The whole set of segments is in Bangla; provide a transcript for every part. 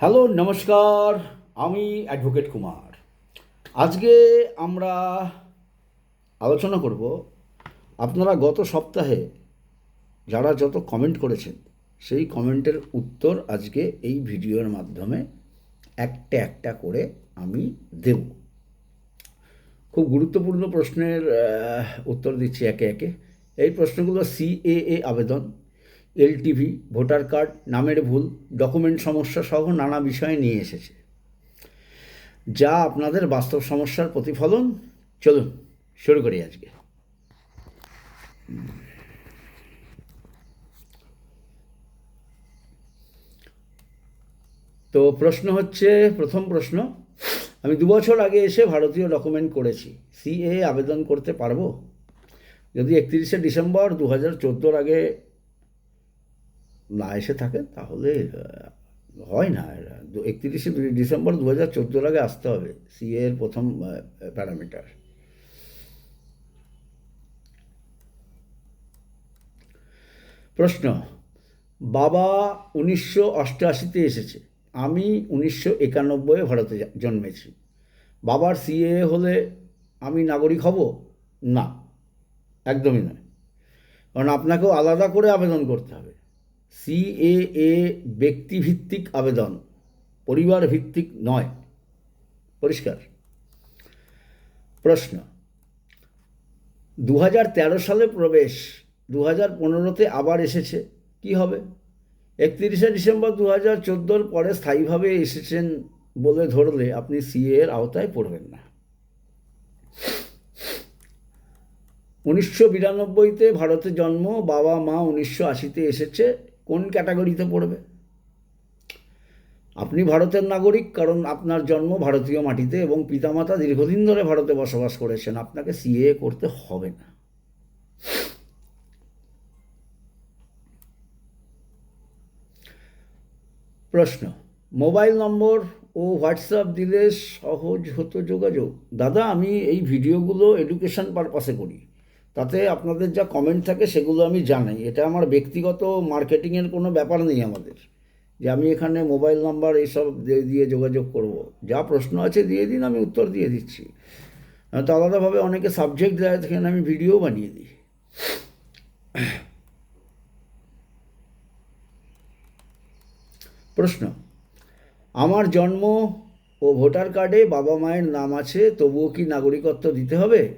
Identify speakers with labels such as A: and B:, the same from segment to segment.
A: হ্যালো, নমস্কার, আমি অ্যাডভোকেট কুমার। আজকে আমরা আলোচনা করব, আপনারা গত সপ্তাহে যারা যত কমেন্ট করেছেন, সেই কমেন্টের উত্তর আজকে এই ভিডিওর মাধ্যমে একটা একটা করে আমি দেব। খুব গুরুত্বপূর্ণ প্রশ্নের উত্তর দিচ্ছি একে একে। এই প্রশ্নগুলো সিএএ আবেদন। এলটিভি, ভোটার কার্ড, নামের ভুল, ডকুমেন্ট সমস্যা সহ নানা বিষয় নিয়ে এসেছে। যা আপনাদের বাস্তব সমস্যার প্রতিফলন। চলুন, শুরু করি আজকে। তো প্রশ্ন হচ্ছে, প্রথম প্রশ্ন, আমি দু বছর আগে এসে ভারতীয় ডকুমেন্ট করেছি। সিএ আবেদন করতে পারব? যদি একত্রিশে ডিসেম্বর দু হাজার চোদ্দোর আগে না এসে থাকে, তাহলে হয় না। একত্রিশে ডিসেম্বর দু হাজার চোদ্দোর আগে আসতে হবে, সিএ এর প্রথম প্যারামিটার। প্রশ্ন, বাবা উনিশশো অষ্টআশিতে এসেছে, আমি উনিশশো একানব্বইয়ে ভারতে জন্মেছি। বাবার সিএ হলে আমি নাগরিক হব? না, একদমই নয়। কারণ আপনাকেও আলাদা করে আবেদন করতে হবে। সিএএ ব্যক্তিভিত্তিক আবেদন পরিবার ভিত্তিক নয়। পরিষ্কার। প্রশ্ন দু হাজার তেরো সালে প্রবেশ দু হাজার পনেরোতে আবার এসেছে, কি হবে? একত্রিশে ডিসেম্বর দু হাজার চোদ্দোর পরে স্থায়ীভাবে এসেছেন বলে ধরলে আপনি সিএ এর আওতায় পড়বেন না। উনিশশো বিরানব্বইতে ভারতে জন্ম বাবা মা উনিশশো আশিতে এসেছে কোন ক্যাটাগরিতে পড়বে? আপনি ভারতের নাগরিক, কারণ আপনার জন্ম ভারতীয় মাটিতে এবং পিতামাতা দীর্ঘদিন ধরে ভারতে বসবাস করেছেন, আপনাকে সিএ করতে হবে না। প্রশ্ন, মোবাইল নম্বর ও হোয়াটসঅ্যাপ দিলে সহজ হতো যোগাযোগ? দাদা, আমি এই ভিডিওগুলো এডুকেশন পারপাসে করি। তাতে আপনাদের যা কমেন্ট থাকে সেগুলো আমি জানাই। এটা আমার ব্যক্তিগত মার্কেটিংয়ের কোনো ব্যাপার নেই আমাদের। যে আমি এখানে মোবাইল নাম্বার এইসব দিয়ে- যোগাযোগ করব। যা প্রশ্ন আছে দিয়ে দিন, আমি উত্তর দিয়ে দিচ্ছি। তো আলাদাভাবে অনেকে সাবজেক্ট দেয়, সেখানে আমি ভিডিও বানিয়ে দিই। প্রশ্ন, আমার জন্ম ও ভোটার কার্ডে বাবা মায়ের নাম আছে, তবুও কি নাগরিকত্ব দিতে হবে?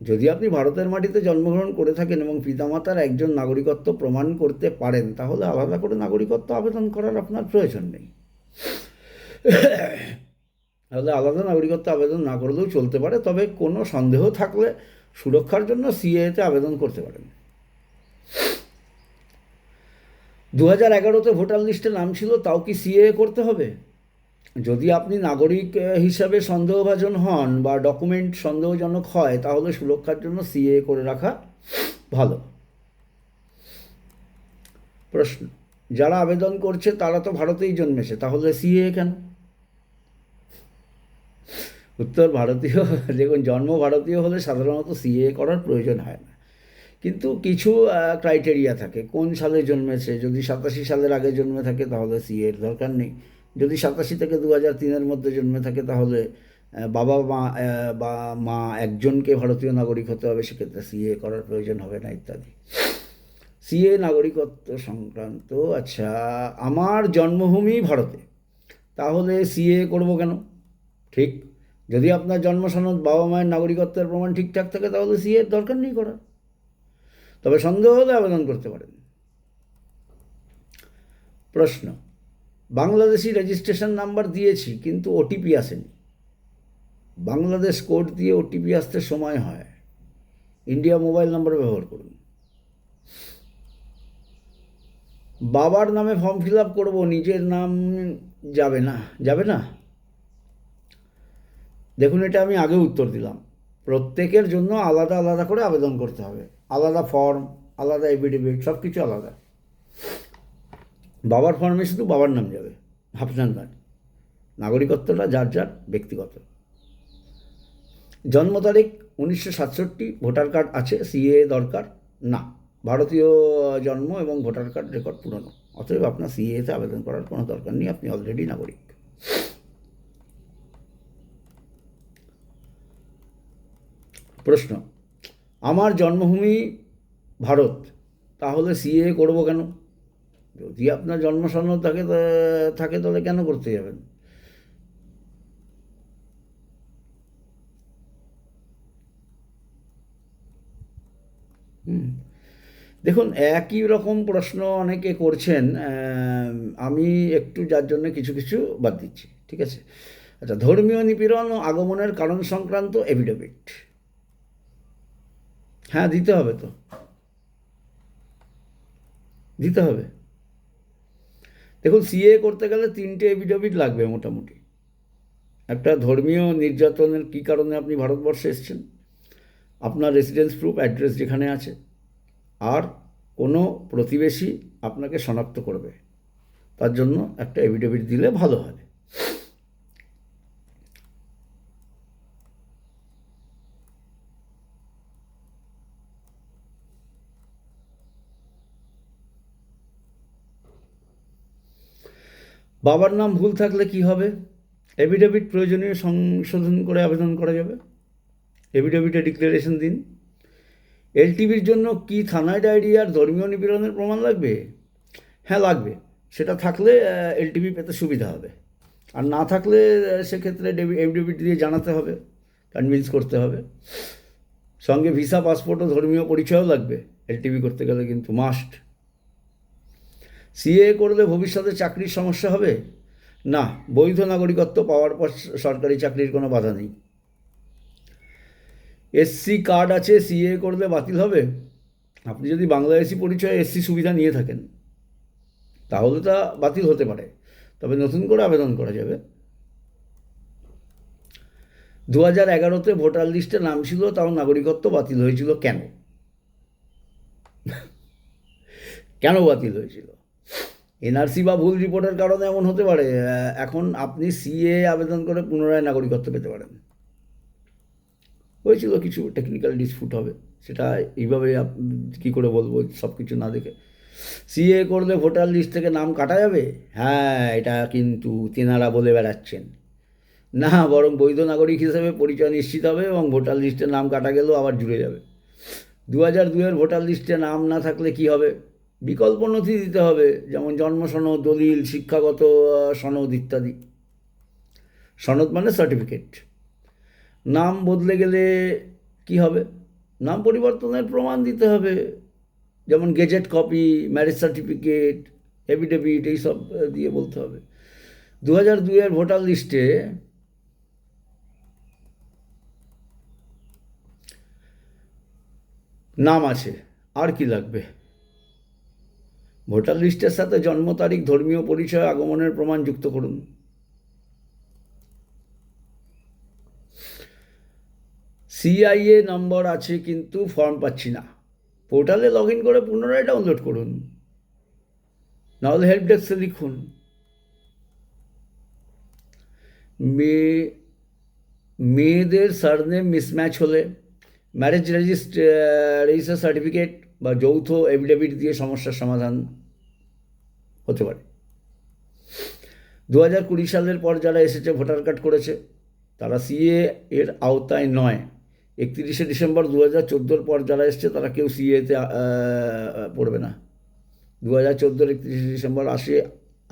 A: যদি আপনি ভারতের মাটিতে জন্মগ্রহণ করে থাকেন এবং পিতামাতার একজন নাগরিকত্ব প্রমাণ করতে পারেন, তাহলে আলাদা করে নাগরিকত্ব আবেদন করার আপনার প্রয়োজন নেই। তাহলে আলাদা নাগরিকত্ব আবেদন না করলেও চলতে পারে, তবে কোনো সন্দেহ থাকলে সুরক্ষার জন্য সিএতে আবেদন করতে পারেন। দু হাজার এগারোতে ভোটার লিস্টে নাম ছিল, তাও কি সিএ করতে হবে? যদি আপনি নাগরিক হিসাবে সন্দেহভাজন হন বা ডকুমেন্ট সন্দেহজনক হয়, তাহলে সুরক্ষার জন্য সিএ করে রাখা ভালো। প্রশ্ন, যারা আবেদন করছে তারা তো ভারতেই জন্মেছে, তাহলে সিএ কেন? উত্তর, ভারতীয়, দেখুন, জন্ম ভারতীয় হলে সাধারণত সিএ করার প্রয়োজন হয় না। কিন্তু কিছু ক্রাইটেরিয়া থাকে, কোন সালে জন্মেছে, যদি সাতাশি সালের আগে জন্মে থাকে তাহলে সিএ এর দরকার নেই। যদি সাতাশি থেকে দু হাজার তিনের মধ্যে জন্মে থাকে, তাহলে বাবা, মা বা মা একজনকে ভারতীয় নাগরিক হতে হবে, সেক্ষেত্রে সিএ করার প্রয়োজন হবে না, ইত্যাদি। সিএ নাগরিকত্ব সংক্রান্ত আচ্ছা আমার জন্মভূমি ভারতে, তাহলে সিএ করব কেন? ঠিক, যদি আপনার জন্ম সনদ বাবা মায়ের নাগরিকত্বের প্রমাণ ঠিকঠাক থাকে, তাহলে সিএ দরকার নেই করার। তবে সন্দেহ হলে আবেদন করতে পারেন। প্রশ্ন বাংলাদেশি রেজিস্ট্রেশন নাম্বার দিয়েছি, কিন্তু ওটিপি আসেনি। বাংলাদেশ কোড দিয়ে ওটিপি আসতে সময় হয়। ইন্ডিয়া মোবাইল নাম্বার ব্যবহার করুন। বাবার নামে ফর্ম ফিল আপ করব, নিজের নাম যাবে না যাবে না? দেখুন, এটা আমি আগে উত্তর দিলাম। প্রত্যেকের জন্য আলাদা আলাদা করে আবেদন করতে হবে। আলাদা ফর্ম আলাদা এফিডেভিট সব কিছু আলাদা। বাবার ফর্মে শুধু বাবার নাম যাবে আপনার নয় নাগরিকত্বটা যার যার, ব্যক্তিগত। জন্ম তারিখ উনিশশো সাতষট্টি ভোটার কার্ড আছে সিএ দরকার? না। ভারতীয় জন্ম এবং ভোটার কার্ড রেকর্ড পুরনো। অতএব আপনার সিএতে আবেদন করার কোনো দরকার নেই, আপনি অলরেডি নাগরিক। প্রশ্ন, আমার জন্মভূমি ভারত, তাহলে সিএ করব কেন? যদি আপনার জন্মসন্ন থাকে থাকে তাহলে কেন করতে যাবেন। দেখুন, একই রকম প্রশ্ন অনেকে করছেন আমি একটু যার জন্য কিছু কিছু বাদ দিচ্ছি, ঠিক আছে? আচ্ছা ধর্মীয় নিপীড়ন ও আগমনের কারণ সংক্রান্ত এভিডেভিট হ্যাঁ দিতে হবে তো। দিতে হবে। দেখুন সিএ করতে গেলে তিনটে এভিডেভিট লাগবে মোটামুটি। একটা ধর্মীয় নির্যাতনের কী কারণে আপনি ভারতবর্ষে এসছেন, আপনার রেসিডেন্স প্রুফ অ্যাড্রেস যেখানে আছে, আর কোনো প্রতিবেশী আপনাকে শনাক্ত করবে। তার জন্য একটা এভিডেভিট দিলে ভালো হয়। বাবার নাম ভুল থাকলে কি হবে? এভিডেভিট প্রয়োজনীয় সংশোধন করে আবেদন করা যাবে? এভিডেভিটে ডিক্লারেশন দিন। এলটিভির জন্য কি থানায় ডায়েরি আর ধর্মীয় নিপীড়নের প্রমাণ লাগবে? হ্যাঁ লাগবে। সেটা থাকলে এলটিভি পেতে সুবিধা হবে। আর না থাকলে সেক্ষেত্রে এভিডেভিট দিয়ে জানাতে হবে কনভিন্স করতে হবে। সঙ্গে ভিসা পাসপোর্ট ও ধর্মীয় পরিচয়ও লাগবে। এলটিভি করতে গেলে কিন্তু মাস্ট সিএ করলে ভবিষ্যতে চাকরির সমস্যা হবে? না, বৈধ নাগরিকত্ব পাওয়ার পর সরকারি চাকরির কোনো বাধা নেই। এসসি কার্ড আছে সিএ করলে বাতিল হবে। আপনি যদি বাংলাদেশি পরিচয়ে এসসি সুবিধা নিয়ে থাকেন, তাহলে তা বাতিল হতে পারে। তবে নতুন করে আবেদন করা যাবে। দু হাজার এগারোতে ভোটার লিস্টে নাম ছিল, তাও নাগরিকত্ব বাতিল হয়েছিল কেন? কেন বাতিল হয়েছিল? এনআরসি বা ভুল রিপোর্টের কারণে এমন হতে পারে এখন আপনি সিএ আবেদন করে পুনরায় নাগরিকত্ব পেতে পারেন। হয়েছিল কিছু টেকনিক্যাল ডিসপুট হবে, সেটা এইভাবে কী করে বলব, সব কিছু না দেখে। সিএ করলে ভোটার লিস্ট থেকে নাম কাটা যাবে? হ্যাঁ এটা কিন্তু তেনারা বলে বেড়াচ্ছেন। না, বরং বৈধ নাগরিক হিসেবে পরিচয় নিশ্চিত হবে এবং ভোটার লিস্টে নাম কাটা গেলেও আবার জুড়ে যাবে। দু হাজার দুয়ের ভোটার লিস্টে নাম না থাকলে কি হবে? বিকল্প নথি দিতে হবে, যেমন জন্ম সনদ, দলিল, শিক্ষাগত সনদ ইত্যাদি। সনদ মানে সার্টিফিকেট নাম বদলে গেলে কি হবে? নাম পরিবর্তনের প্রমাণ দিতে হবে, যেমন gazette copy marriage certificate affidavit এইসব দিয়ে বলতে হবে। দু হাজার দুইয়ের ভোটার লিস্টে নাম আছে, আর কি লাগবে? ভোটার লিস্টের সাথে জন্ম তারিখ, ধর্মীয় পরিচয়, আগমনের প্রমাণ যুক্ত করুন। সিআইএ নম্বর আছে কিন্তু ফর্ম পাচ্ছি না। পোর্টালে লগ ইন করে পুনরায় ডাউনলোড করুন। নাহলে হেল্প ডেস্কে লিখুন। মেয়ে মেয়েদের সারনেম মিসম্যাচ হলে ম্যারেজ রেজিস্ট রেজিস্টার সার্টিফিকেট বা যৌথ এফিডেভিট দিয়ে সমস্যার সমাধান। হতে পারে। দু হাজার কুড়ি সালের পর যারা এসেছে, ভোটার কার্ড করেছে, তারা সিএ এর আওতায় নয়। একত্রিশে ডিসেম্বর দু হাজার চোদ্দোর পর যারা এসছে, তারা কেউ সিএতে পড়বে না। দু হাজার চোদ্দোর একত্রিশে ডিসেম্বর আসে,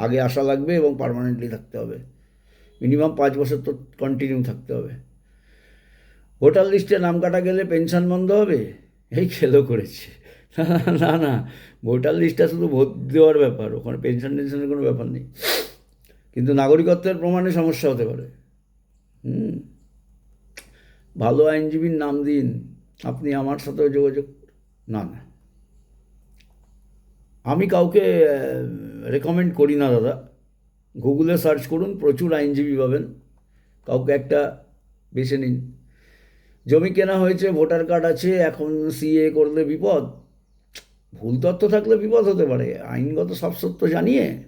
A: আগে আসা লাগবে এবং পার্মানেন্টলি থাকতে হবে। মিনিমাম পাঁচ বছর তো কন্টিনিউ থাকতে হবে। ভোটার লিস্টে নাম কাটা গেলে পেনশন বন্ধ হবে? এই খেলো করেছে। না না ভোটার লিস্টটা শুধু ভোট দেওয়ার ব্যাপার, ওখানে পেনশন টেনশনের কোনো ব্যাপার নেই। কিন্তু নাগরিকত্বের প্রমাণে সমস্যা হতে পারে। হুম। ভালো আইনজীবীর নাম দিন, আপনি আমার সাথেও যোগাযোগ, না না। আমি কাউকে রেকমেন্ড করি না, দাদা। গুগলে সার্চ করুন, প্রচুর আইনজীবী পাবেন। কাউকে একটা বেছে নিন। জমি কেনা হয়েছে, ভোটার কার্ড আছে, এখন সিএ করলে বিপদ। ভুল তথ্য থাকলে বিপদ হতে পারে। আইনগত সব সত্য জানিয়ে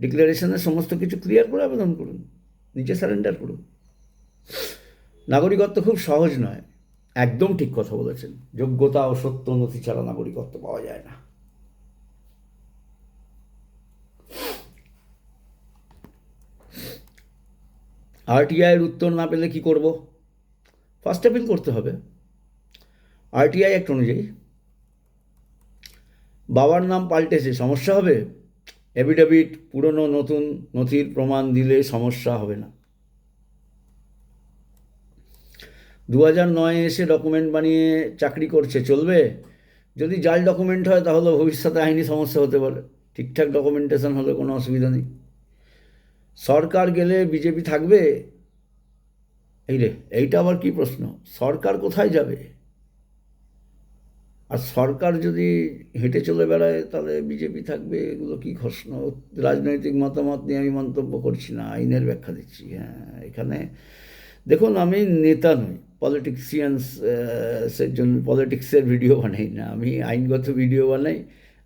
A: ডিক্লারেশনের সমস্ত কিছু ক্লিয়ার করে আবেদন করুন। নিজে সারেন্ডার করুন। নাগরিকত্ব খুব সহজ নয়। একদম ঠিক কথা বলেছেন। যোগ্যতা ও সত্য নথি ছাড়া নাগরিকত্ব পাওয়া যায় না। আরটিআইয়ের উত্তর না পেলে কি করব? ফার্স্ট অ্যাপিল করতে হবে। আরটিআই অ্যাক্ট অনুযায়ী বাবার নাম পাল্টেছে, সমস্যা হবে? এভিডেভিট পুরনো নতুন নথির প্রমাণ দিলে সমস্যা হবে না। দু হাজার নয়ে এসে ডকুমেন্ট বানিয়ে চাকরি করছে, চলবে? যদি জাল ডকুমেন্ট হয়, তাহলে ভবিষ্যতে আইনি সমস্যা হতে পারে। ঠিকঠাক ডকুমেন্টেশন হলে কোনো অসুবিধা নেই। সরকার গেলে বিজেপি থাকবে? এই রে, এইটা আবার কি প্রশ্ন? সরকার কোথায় যাবে? আর সরকার যদি হেঁটে চলে বেড়ায়, তাহলে বিজেপি থাকবে, এগুলো কি ঘোষণা? রাজনৈতিক মতামত নিয়ে আমি মন্তব্য করছি না, আইনের ব্যাখ্যা দিচ্ছি। হ্যাঁ এখানে দেখুন, আমি নেতা নই পলিটিক্সিয়ানস এর জন্য পলিটিক্সের ভিডিও বানাই না। আমি আইনগত ভিডিও বানাই,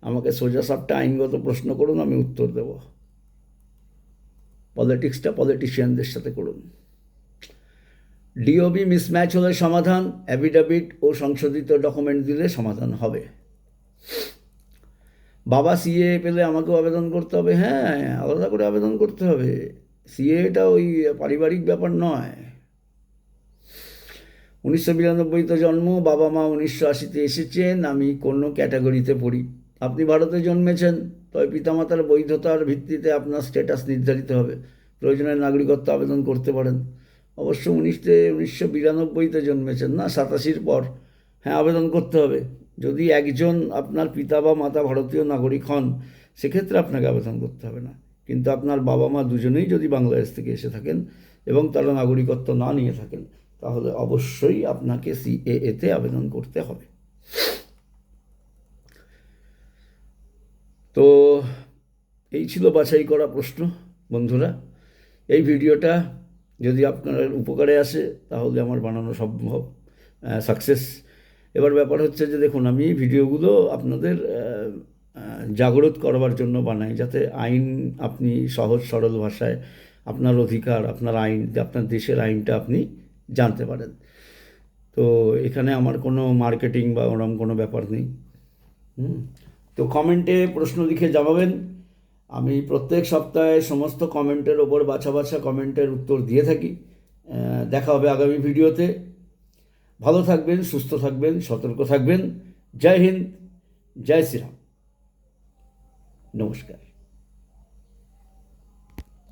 A: আমাকে সোজা সাপটা আইনগত প্রশ্ন করুন, আমি উত্তর দেব। পলিটিক্সটা পলিটিশিয়ানদের সাথে করুন। ডিওবি মিসম্যাচ হলে সমাধান অ্যাফিডেভিট ও সংশোধিত ডকুমেন্ট দিলে সমাধান হবে। বাবা সিএ পেলে আমাকেও আবেদন করতে হবে। হ্যাঁ আলাদা করে আবেদন করতে হবে। সিএটা ওই পারিবারিক ব্যাপার নয়। উনিশশো বিরানব্বইতে জন্ম, বাবা মা উনিশশো আশিতে এসেছেন, আমি কোনো ক্যাটাগরিতে পড়ি। আপনি ভারতে জন্মেছেন, তবে পিতামাতার বৈধতার ভিত্তিতে আপনার স্ট্যাটাস নির্ধারিত হবে। প্রয়োজনে নাগরিকত্ব আবেদন করতে পারেন। অবশ্য উনিশতে উনিশশো বিরানব্বইতে জন্মেছেন, না? সাতাশির পর। হ্যাঁ আবেদন করতে হবে। যদি একজন আপনার পিতা বা মাতা ভারতীয় নাগরিক হন, সেক্ষেত্রে আপনাকে আবেদন করতে হবে না। কিন্তু আপনার বাবা মা দুজনেই যদি বাংলাদেশ থেকে এসে থাকেন এবং তারা নাগরিকত্ব না নিয়ে থাকেন, তাহলে অবশ্যই আপনাকে সিএএতে আবেদন করতে হবে। তো এই ছিল বাছাই করা প্রশ্ন, বন্ধুরা। এই ভিডিওটা যদি আপনার উপকারে আসে, তাহলে আমার বানানো সম্ভব সাকসেস এবার ব্যাপার হচ্ছে যে দেখুন, আমি ভিডিওগুলো আপনাদের জাগ্রত করবার জন্য বানাই, যাতে আইন আপনি সহজ, সরল ভাষায় আপনার অধিকার, আপনার আইন, আপনার দেশের আইনটা আপনি জানতে পারেন। তো এখানে আমার কোনো মার্কেটিং বা ওরম কোনো ব্যাপার নেই। হুম? তো কমেন্টে প্রশ্ন লিখে জানাবেন। আমি প্রত্যেক সপ্তাহে সমস্ত কমেন্টের ওপর বাছা বাছা কমেন্টের উত্তর দিয়ে থাকি। দেখা হবে আগামী ভিডিওতে। ভালো থাকবেন, সুস্থ থাকবেন, সতর্ক থাকবেন। জয় হিন্দ, জয় শ্রীরাম। নমস্কার।